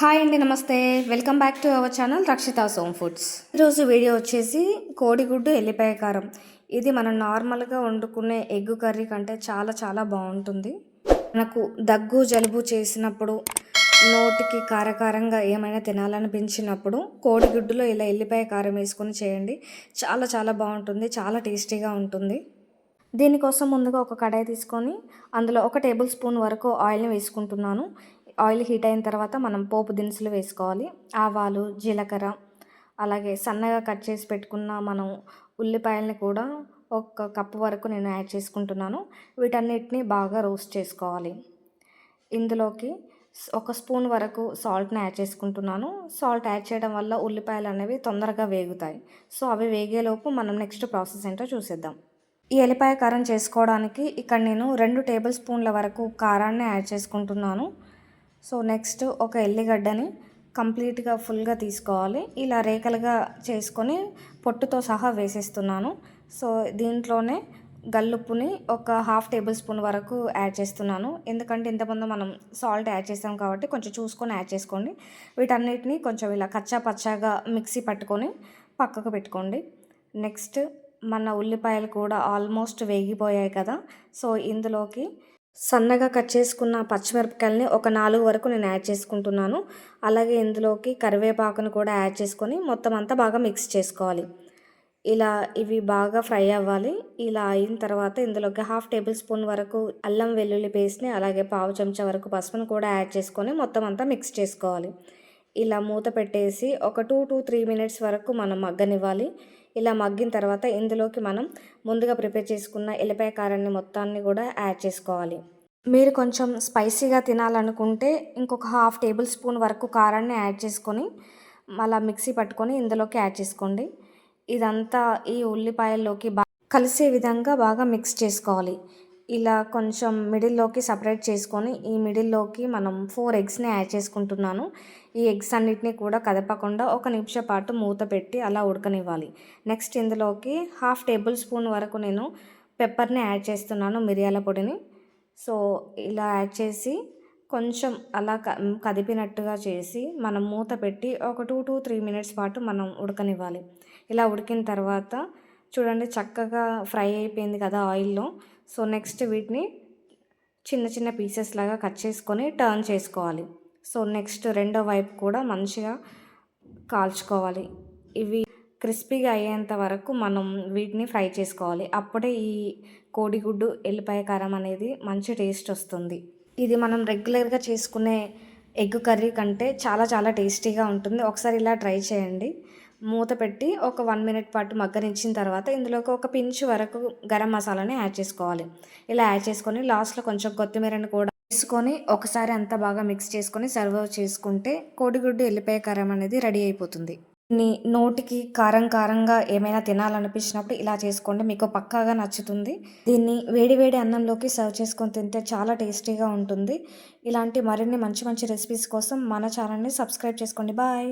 Hi అండి నమస్తే. Welcome back to our channel Rakshitha Som foods. ఈరోజు వీడియో వచ్చేసి కోడిగుడ్డు ఎల్లిపాయ కారం. ఇది మనం నార్మల్గా వండుకునే ఎగ్ కర్రీ కంటే చాలా చాలా బాగుంటుంది. మనకు దగ్గు జలుబు చేసినప్పుడు నోటికి కారకారంగా ఏమైనా తినాలనిపించినప్పుడు కోడిగుడ్డులో ఇలా ఎల్లిపాయ కారం వేసుకొని చేయండి. చాలా చాలా బాగుంటుంది చాలా టేస్టీగా ఉంటుంది. దీనికోసం ముందుగా ఒక కడాయి తీసుకొని అందులో ఒక టేబుల్ స్పూన్ వరకు ఆయిల్ని వేసుకుంటున్నాను. ఆయిల్ హీట్ అయిన తర్వాత మనం పోపు దినుసులు వేసుకోవాలి. ఆవాలు జీలకర్ర అలాగే సన్నగా కట్ చేసి పెట్టుకున్న మనం ఉల్లిపాయలని కూడా ఒక కప్పు వరకు నేను యాడ్ చేసుకుంటున్నాను. వీటన్నిటిని బాగా రోస్ట్ చేసుకోవాలి. ఇందులోకి ఒక స్పూన్ వరకు సాల్ట్ని యాడ్ చేసుకుంటున్నాను. సాల్ట్ యాడ్ చేయడం వల్ల ఉల్లిపాయలు అనేవి తొందరగా వేగుతాయి. సో అవి వేగేలోపు మనం నెక్స్ట్ ప్రాసెస్ ఏంటో చూసేద్దాం. ఈ ఎల్లిపాయ కారం చేసుకోవడానికి ఇక్కడ నేను రెండు టేబుల్ స్పూన్ల వరకు కారాన్ని యాడ్ చేసుకుంటున్నాను. సో నెక్స్ట్ ఒక ఎల్లిగడ్డని కంప్లీట్గా ఫుల్గా తీసుకోవాలి. ఇలా రేఖలుగా చేసుకొని పొట్టుతో సహా వేసేస్తున్నాను. సో దీంట్లోనే గల్లుప్పుని ఒక హాఫ్ టేబుల్ స్పూన్ వరకు యాడ్ చేస్తున్నాను. ఎందుకంటే ఇంతకుముందు మనం సాల్ట్ యాడ్ చేస్తాం కాబట్టి కొంచెం చూసుకొని యాడ్ చేసుకోండి. వీటన్నిటిని కొంచెం ఇలా కచ్చా పచ్చాగా మిక్సీ పట్టుకొని పక్కకు పెట్టుకోండి. నెక్స్ట్ మన ఉల్లిపాయలు కూడా ఆల్మోస్ట్ వేగిపోయాయి కదా. సో ఇందులోకి సన్నగా కట్ చేసుకున్న పచ్చిమిరపకాయలని ఒక నాలుగు వరకు నేను యాడ్ చేసుకుంటున్నాను. అలాగే ఇందులోకి కరివేపాకును కూడా యాడ్ చేసుకొని మొత్తం అంతా బాగా మిక్స్ చేసుకోవాలి. ఇలా ఇవి బాగా ఫ్రై అవ్వాలి. ఇలా అయిన తర్వాత ఇందులోకి హాఫ్ టేబుల్ స్పూన్ వరకు అల్లం వెల్లుల్లి పేస్ట్ని అలాగే పావు చెంచా వరకు పసుపును కూడా యాడ్ చేసుకొని మొత్తం అంతా మిక్స్ చేసుకోవాలి. ఇలా మూత పెట్టేసి ఒక టూ టు త్రీ మినిట్స్ వరకు మనం మగ్గనివ్వాలి. ఇలా మగ్గిన తర్వాత ఇందులోకి మనం ముందుగా ప్రిపేర్ చేసుకున్న ఎల్లిపాయ కారాన్ని మొత్తాన్ని కూడా యాడ్ చేసుకోవాలి. మీరు కొంచెం స్పైసీగా తినాలనుకుంటే ఇంకొక హాఫ్ టేబుల్ స్పూన్ వరకు కారాన్ని యాడ్ చేసుకొని మళ్ళీ మిక్సీ పట్టుకొని ఇందులోకి యాడ్ చేసుకోండి. ఇదంతా ఈ ఉల్లిపాయల్లోకి బాగా కలిసే విధంగా బాగా మిక్స్ చేసుకోవాలి. ఇలా కొంచెం మిడిల్లోకి సపరేట్ చేసుకొని ఈ మిడిల్లోకి మనం ఫోర్ ఎగ్స్ని యాడ్ చేసుకుంటున్నాను. ఈ ఎగ్స్ అన్నిటిని కూడా కదపకుండా ఒక నిమిషం పాటు మూత పెట్టి అలా ఉడకనివ్వాలి. నెక్స్ట్ ఇందులోకి హాఫ్ టేబుల్ స్పూన్ వరకు నేను పెప్పర్ని యాడ్ చేస్తున్నాను మిరియాల పొడిని. సో ఇలా యాడ్ చేసి కొంచెం అలా కదిపినట్టుగా చేసి మనం మూత పెట్టి ఒక టూ టు త్రీ మినిట్స్ పాటు మనం ఉడకనివ్వాలి. ఇలా ఉడికిన తర్వాత చూడండి చక్కగా ఫ్రై అయిపోయింది కదా ఆయిల్లో. సో నెక్స్ట్ వీటిని చిన్న చిన్న పీసెస్ లాగా కట్ చేసుకొని టర్న్ చేసుకోవాలి. సో నెక్స్ట్ రెండో వైపు కూడా మంచిగా కాల్చుకోవాలి. ఇవి క్రిస్పీగా అయ్యేంత వరకు మనం వీటిని ఫ్రై చేసుకోవాలి. అప్పుడే ఈ కోడిగుడ్డు ఎల్లిపాయ కారం అనేది మంచి టేస్ట్ వస్తుంది. ఇది మనం రెగ్యులర్గా చేసుకునే ఎగ్ కర్రీ కంటే చాలా చాలా టేస్టీగా ఉంటుంది. ఒకసారి ఇలా ట్రై చేయండి. మూత పెట్టి ఒక వన్ మినిట్ పాటు మగ్గనించిన తర్వాత ఇందులోకి ఒక పించ్ వరకు గరం మసాలాని యాడ్ చేసుకోవాలి. ఇలా యాడ్ చేసుకొని లాస్ట్లో కొంచెం కొత్తిమీరని కూడా వేసుకొని ఒకసారి అంతా బాగా మిక్స్ చేసుకొని సర్వ్ చేసుకుంటే కోడిగుడ్డు ఎల్లిపాయ కారం అనేది రెడీ అయిపోతుంది. నీ నోటికి కారం కారంగా ఏమైనా తినాలనిపించినప్పుడు ఇలా చేసుకోండి. మీకు పక్కాగా నచ్చుతుంది. దీన్ని వేడి వేడి అన్నంలోకి సర్వ్ చేసుకొని తింటే చాలా టేస్టీగా ఉంటుంది. ఇలాంటి మరిన్ని మంచి మంచి రెసిపీస్ కోసం మన ఛానల్ని సబ్స్క్రైబ్ చేసుకోండి. బాయ్!